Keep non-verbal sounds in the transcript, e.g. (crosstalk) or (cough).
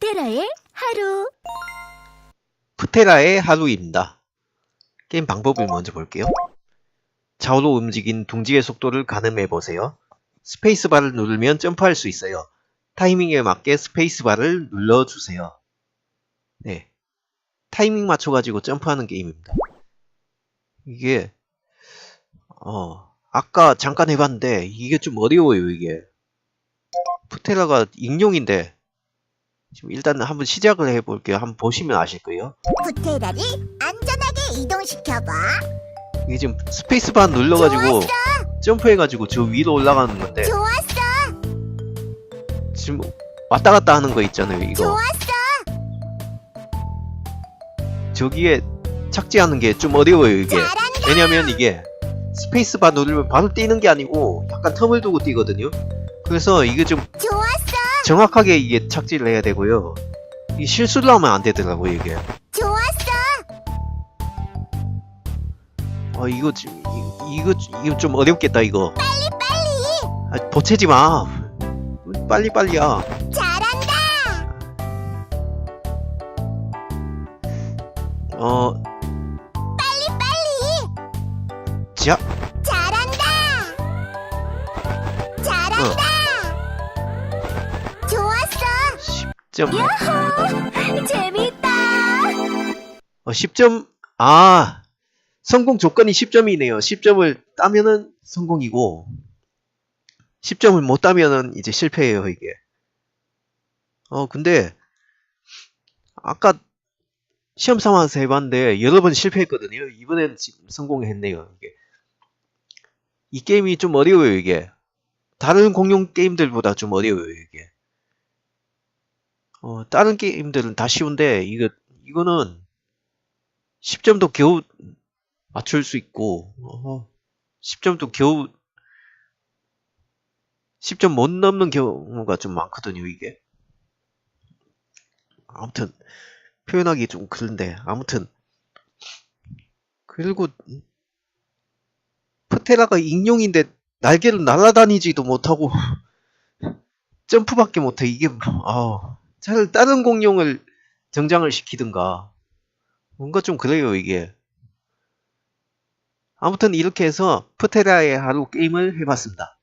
푸테라의 하루. 푸테라의 하루입니다. 게임 방법을 먼저 볼게요. 좌우로 움직인 둥지의 속도를 가늠해 보세요. 스페이스바를 누르면 점프할 수 있어요. 타이밍에 맞게 스페이스바를 눌러주세요. 네. 타이밍 맞춰가지고 점프하는 게임입니다. 이게, 어, 아까 잠깐 해봤는데, 이게 좀 어려워요, 이게. 푸테라가 익룡인데, 지금 일단 한번 시작을 해볼게요. 한번 보시면 아실 거예요. 푸테라를 안전하게 이동시켜봐. 이게 지금 스페이스바 눌러가지고 점프해가지고 저 위로 올라가는 건데 좋았어, 지금 왔다 갔다 하는 거 있잖아요 이거 좋았어. 저기에 착지하는 게 좀 어려워요 이게 잘한다. 왜냐면 이게 스페이스바 누르면 바로 뛰는 게 아니고 약간 텀을 두고 뛰거든요 그래서 이게 좀 좋았어, 정확하게 이게 착지를 해야 되고요 이 실수를 하면 안 되더라고요 이게 좋았어. 어 이거 좀 이- 이거 이거 좀 어렵겠다 이거 빨리 빨리. 아, 보채지 마 빨리 빨리야 잘한다. 어 빨리 빨리. 자, 잘한다. 잘한다. 좋았어. 10점 재밌다. 어, 10점, 아, 성공 조건이 10점이네요. 10점을 따면은 성공이고, 10점을 못 따면은 이제 실패예요, 이게. 어, 근데, 아까 시험 삼아서 해봤는데, 여러 번 실패했거든요. 이번엔 지금 성공했네요, 이게. 이 게임이 좀 어려워요, 이게. 다른 공룡 게임들보다 좀 어려워요, 이게. 어, 다른 게임들은 다 쉬운데, 이거, 이거는 10점도 겨우 맞출 수 있고, 어, 10점도 겨우 10점 못 넘는 경우가 좀 많거든요, 이게. 아무튼, 표현하기 좀 그런데, 아무튼. 그리고, 프테라가 익룡인데, 날개로 날아다니지도 못하고, (laughs) 점프밖에 못해. 이게, 아 차라리 다른 공룡을 정장을 시키든가, 뭔가 좀 그래요, 이게. 아무튼 이렇게 해서 프테라의 하루 게임을 해봤습니다.